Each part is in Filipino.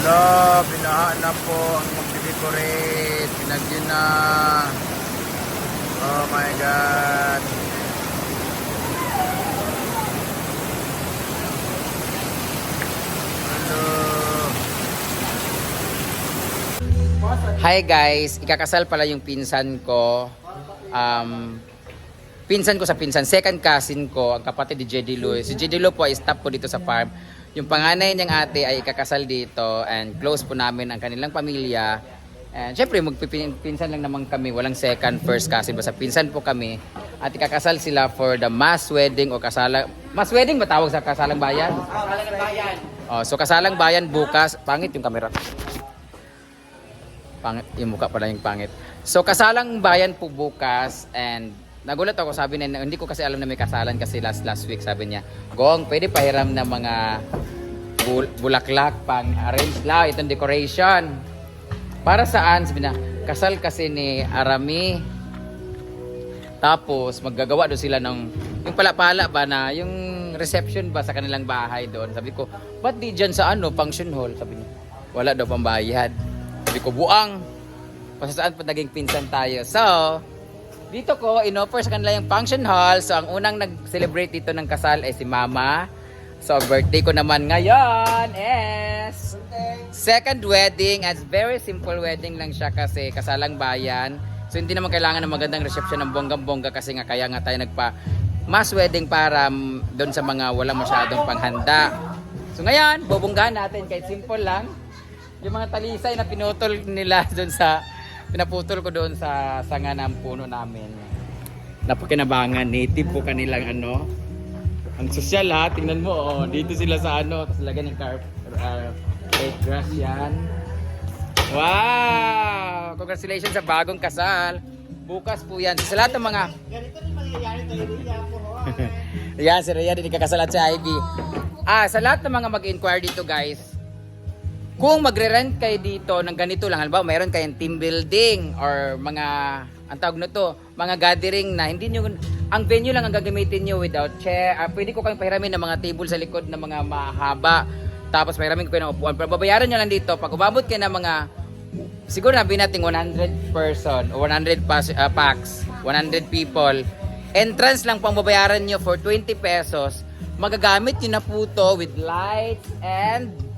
Hala, binaha na po ang magde-decorate. Pinagyan na. Oh my God. Hello. Hi guys, ikakasal pala yung pinsan ko. Um, pinsan ko sa pinsan, second cousin ko, ang kapatid ni JD Lu. Si JD Lu po ay staff po dito sa farm. Yung panganay niyang ate ay ikakasal dito and close po namin ang kanilang pamilya. And syempre, magpipinsan lang naman kami. Walang second, first cousin. Basta pinsan po kami. At ikakasal sila for the mass wedding o kasalang... Mass wedding ba tawag sa kasalang bayan? Kasalang bayan. Oh, so kasalang bayan bukas. Pangit yung camera. Pangit, yung mukha pala yung pangit. So kasalang bayan po bukas and nagulat ako sabi niya, hindi ko kasi alam na may kasalan kasi last last week sabi niya, Gong, pwede pahiram ng mga bul- bulaklak pang arrange lang itong decoration. Para saan? Sabi niya, kasal kasi ni Arami. Tapos maggagawa doon sila ng yung pala-pala ba na yung reception ba sa kanilang bahay doon. Sabi ko, ba't di dyan sa ano, function hall? Sabi niya, wala daw pambayad. Sabi ko, buang. Basta pa naging pinsan tayo. So, dito ko, in-offer sa kanila yung function hall. So, ang unang nag-celebrate dito ng kasal ay si Mama. So, birthday ko naman ngayon is second wedding. At very simple wedding lang siya kasi kasalang bayan. So, hindi naman kailangan ng magandang reception ng bonggang-bongga kasi nga kaya nga tayo nagpa mass wedding para mm, doon sa mga walang masyadong panghanda. So, ngayon, bubunggahan natin kahit simple lang. Yung mga talisay na pinutol nila doon sa pinaputol ko doon sa sanga ng puno namin. Napakinabangan, native po kanilang ano. Ang sosyal ha, tingnan mo oh, dito sila sa ano, tapos lagyan ng carp, uh, grass yan. Wow! Congratulations sa bagong kasal. Bukas po yan. Sa lahat ng mga... Ganito rin mangyayari kay Rhea po. Yan, si Rhea din ikakasal at si Ivy. Ah, sa lahat ng mga mag-inquire dito guys, kung magre-rent kayo dito ng ganito lang, halimbawa mayroon kayong team building or mga, ang tawag na to, mga gathering na hindi nyo, ang venue lang ang gagamitin nyo without chair. Ah, pwede ko kayong pahiramin ng mga table sa likod ng mga mahaba. Tapos pahiramin ko kayo ng upuan. Pero babayaran nyo lang dito. Pag umabot kayo ng mga siguro nabi natin 100 person o 100 pas, uh, packs, 100 people. Entrance lang pang babayaran nyo for 20 pesos. Magagamit nyo na po to with lights and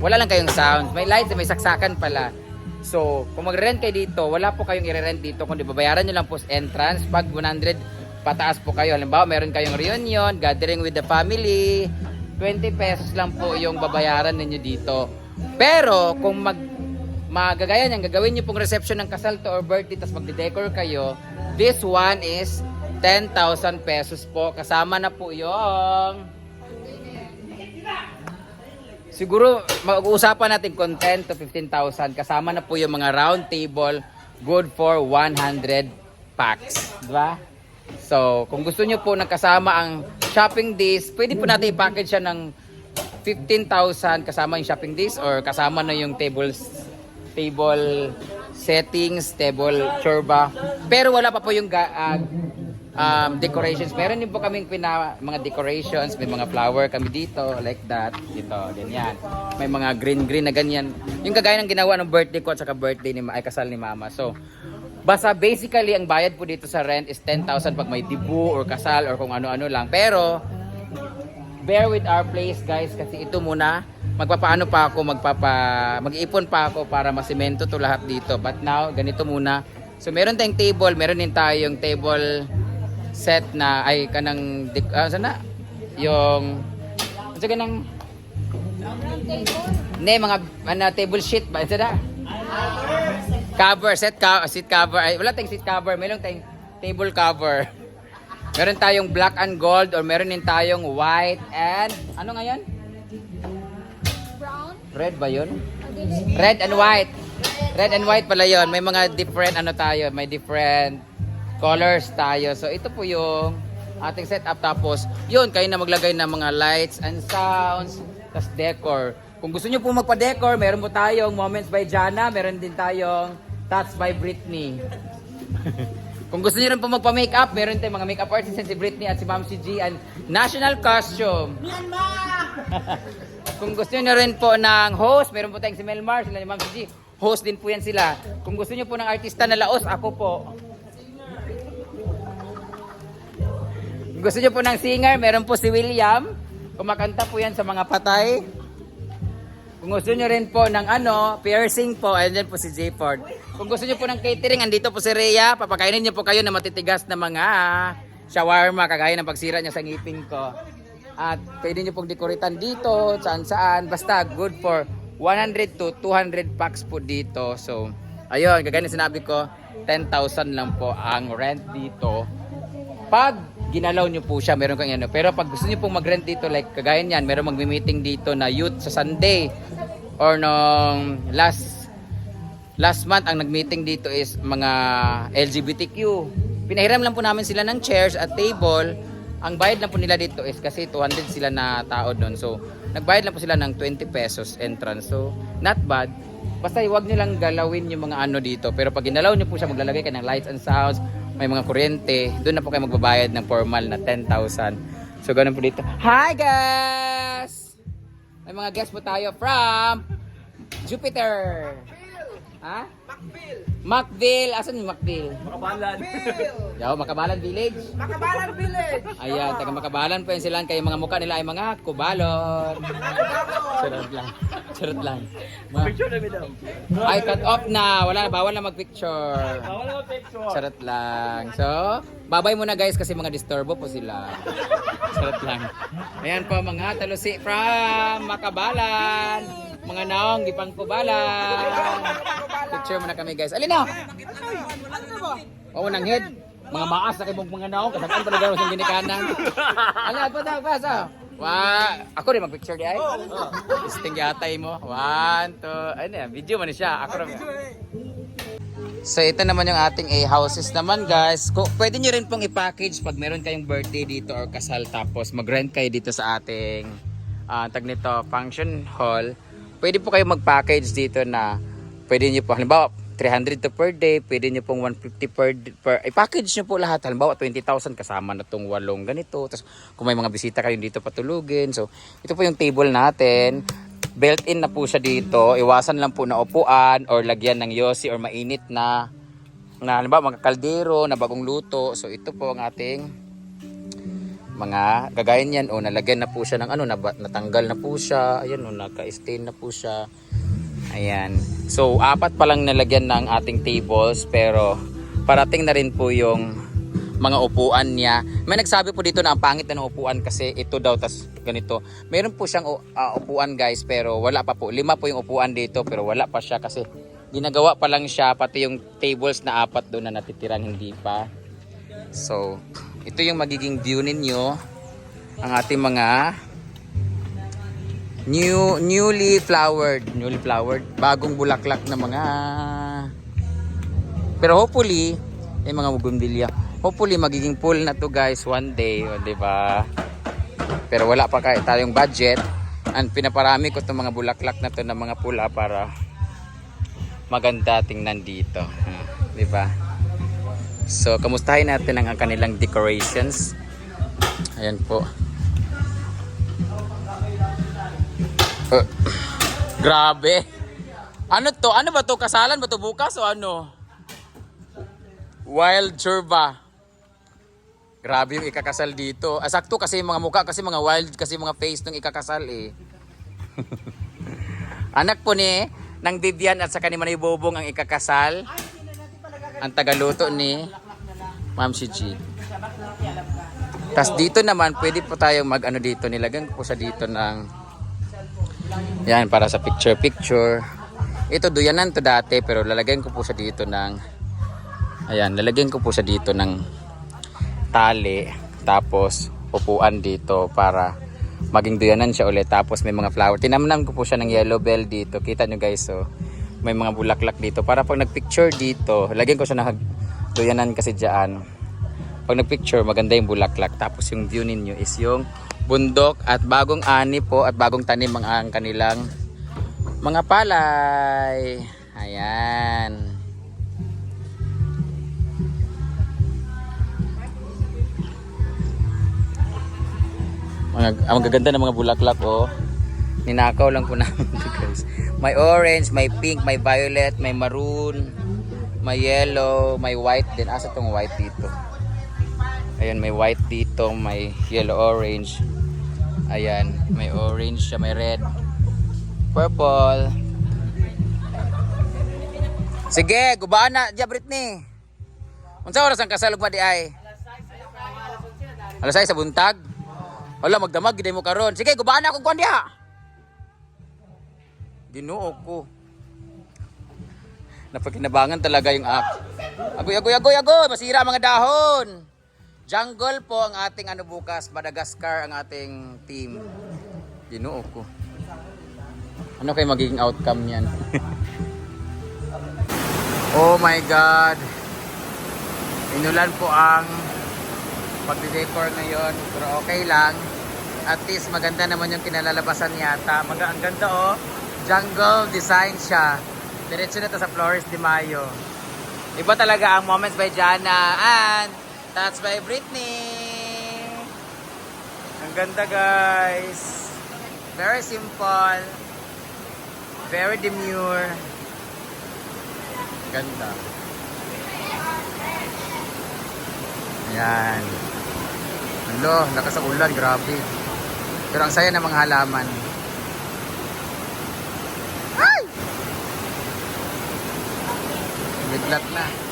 wala lang kayong sound. May lights, may saksakan pala. So, kung mag-rent kayo dito, wala po kayong i-rent dito, kundi babayaran nyo lang po entrance. Pag 100 pataas po kayo, halimbawa meron kayong reunion, gathering with the family, 20 pesos lang po yung babayaran ninyo dito. Pero, kung mag magagaya niyan, gagawin niyo pong reception ng kasal to or birthday, tapos magde-decor kayo, this one is 10,000 pesos po. Kasama na po yung Siguro mag-uusapan natin 10 to 15,000 kasama na po yung mga round table good for 100 packs, di ba? So, kung gusto niyo po nakasama ang shopping days, pwede po natin i-package siya ng 15,000 kasama yung shopping days or kasama na yung tables table settings, table chorba. Pero wala pa po yung ah, um, decorations. Meron din po kaming pina, mga decorations, may mga flower kami dito, like that. Dito, ganyan. May mga green-green na ganyan. Yung kagaya ng ginawa ng birthday ko at saka birthday ni, ay kasal ni mama. So, basta basically, ang bayad po dito sa rent is 10,000 pag may dibu or kasal or kung ano-ano lang. Pero, bear with our place guys kasi ito muna magpapaano pa ako magpapa mag-iipon pa ako para masimento to lahat dito but now ganito muna so meron tayong table meron din tayong table set na ay kanang dik- ah, sana yung sa kanang ne mga ano, table sheet ba sana cover set ka seat cover ay wala tayong seat cover meron tayong table cover Meron tayong black and gold or meron din tayong white and ano ngayon? Brown? Red ba yun? Red and white. Red and white pala yun. May mga different ano tayo, may different colors tayo. So ito po yung ating setup tapos yun kayo na maglagay ng mga lights and sounds tas decor. Kung gusto niyo po magpa-decor, meron po tayong Moments by Jana, meron din tayong Touch by Britney. Kung gusto niyo rin po magpa-makeup, meron tayong mga makeup artists si Britney at si Ma'am si G and national costume. Myanmar! Kung gusto niyo rin po ng host, meron po tayong si Melmar, sila ni Ma'am Gigi. Host din po yan sila. Kung gusto niyo po ng artista na laos, ako po. Gusto niyo po ng singer, meron po si William. Kumakanta po yan sa mga patay. Kung gusto niyo rin po ng ano, piercing po, andyan po si J. Ford. Kung gusto niyo po ng catering, andito po si Rhea. Papakainin niyo po kayo ng matitigas na mga shawarma, kagaya ng pagsira niya sa ngipin ko. At pwede niyo pong dekoritan dito, saan saan. Basta good for 100 to 200 packs po dito. So, ayun, kagaya ng sinabi ko, 10,000 lang po ang rent dito. Pag ginalaw nyo po siya, meron kang ano. Pero pag gusto nyo pong mag-rent dito, like kagaya niyan, meron mag-meeting dito na youth sa Sunday. Or nung last last month, ang nag-meeting dito is mga LGBTQ. Pinahiram lang po namin sila ng chairs at table. Ang bayad lang po nila dito is kasi 200 sila na tao doon. So, nagbayad lang po sila ng 20 pesos entrance. So, not bad. Basta huwag nyo lang galawin yung mga ano dito. Pero pag ginalaw nyo po siya, maglalagay ka ng lights and sounds, may mga kuryente, doon na po kayo magbabayad ng formal na 10,000. So, ganun po dito. Hi guys! May mga guests po tayo from Jupiter. Ha? Macville. Macville. Asan yung Macville? Makabalan. Yo, Makabalan Village. Makabalan Village. Ayan, taga Makabalan po yan sila. Kaya mga mukha nila ay mga kubalon. Charot lang. Charot lang. Ma- Picture na daw. ay, cut off na. Wala na. Bawal na mag-picture. Bawal na picture. Charot lang. So, babay muna guys kasi mga disturbo po sila. Charot lang. Ayan po mga talusi from Makabalan. Mga naong gipang kubalan. Picture muna kami guys. Alin na? Oo, nang head. Mga maas na kayo mga naong. Kasakaan pa na gano'n sa ginikanan. Ala, pa daw, pa sa. Wa, ako rin mag-picture di ay. Isting yatay mo. One, two. Ano yan, video man siya. Ako rin. So ito naman yung ating A houses naman guys. Pwede nyo rin pong i-package pag meron kayong birthday dito or kasal tapos mag-rent kayo dito sa ating ah, tag nito function hall. Pwede po kayo mag-package dito na pwede nyo po halimbawa 300 to per day, pwede nyo pong 150 per, per i-package nyo po lahat. Halimbawa 20,000 kasama na tong walong ganito. Tapos kung may mga bisita kayo dito patulugin. So ito po yung table natin built-in na po siya dito. Iwasan lang po na upuan or lagyan ng yosi or mainit na na halimbawa mga kaldero na bagong luto. So ito po ang ating mga gagaya niyan o nalagyan na po siya ng ano natanggal na po siya. Ayan o naka-stain na po siya. Ayan. So apat pa lang nalagyan ng ating tables pero parating na rin po yung mga upuan niya. May nagsabi po dito na ang pangit na ng upuan kasi ito daw tas ganito. Meron po siyang uh, upuan guys pero wala pa po. Lima po yung upuan dito pero wala pa siya kasi ginagawa pa lang siya pati yung tables na apat doon na natitiran hindi pa. So, ito yung magiging view ninyo ang ating mga new newly flowered, newly flowered, bagong bulaklak na mga pero hopefully, may mga bugundilya. Hopefully magiging full na to guys one day, o, di ba? Pero wala pa kay tayong budget. And pinaparami ko itong mga bulaklak na to ng mga pula para maganda tingnan dito. Ah, Di ba? So, kamustahin natin ang kanilang decorations. Ayan po. Uh, grabe. Ano to? Ano ba to? Kasalan ba to bukas o ano? Wild Churba. Grabe yung ikakasal dito. Asakto kasi yung mga mukha, kasi mga wild, kasi mga face ng ikakasal eh. Anak po ni ng Vivian at saka ni Manay Bobong ang ikakasal. Ang tagaluto ni Ma'am si G. Tapos dito naman, pwede po tayong mag ano dito, nilagyan ko po siya dito ng yan, para sa picture-picture. Ito, duyanan to dati, pero lalagyan ko po siya dito ng Ayan, lalagyan ko po siya dito ng tali. Tapos, upuan dito para maging duyanan siya ulit. Tapos, may mga flower. Tinamnam ko po siya ng yellow bell dito. Kita nyo guys, so, may mga bulaklak dito. Para pag nagpicture dito, lagyan ko siya ng duyanan kasi dyan. Pag nagpicture, maganda yung bulaklak. Tapos, yung view ninyo is yung bundok at bagong ani po at bagong tanim ang, ang kanilang mga palay. Ayan. Mga, ang gaganda ng mga bulaklak oh. Ninakaw lang po namin guys. May orange, may pink, may violet, may maroon, may yellow, may white din. Asa tong white dito? Ayan, may white dito, may yellow orange. Ayan, may orange siya, may red. Purple. Sige, gubaan na, Diya Britney. Unsa oras ang kasalog di ay? Alas 6 sa buntag? Wala, magdamag, gid mo karon. Sige, gubaan na akong kwan diha. Ginoo ko. Napakinabangan talaga yung app. Agoy, agoy, agoy, agoy! Masira mga dahon! Jungle po ang ating ano bukas. Madagascar ang ating team. Ginoo ko. Ano kayo magiging outcome niyan? oh my God! Inulan po ang pagde-decor ngayon. Pero okay lang. At least maganda naman yung kinalalabasan yata. Mag ang ganda oh. Jungle design siya. Diretso na to sa Flores de Mayo. Iba talaga ang Moments by Jana and That's by Britney. Ang ganda guys. Very simple. Very demure. Ganda. Ayan. Hello, lakas ang ulan, grabe. Pero ang saya ng mga halaman. Ay! Biglat na.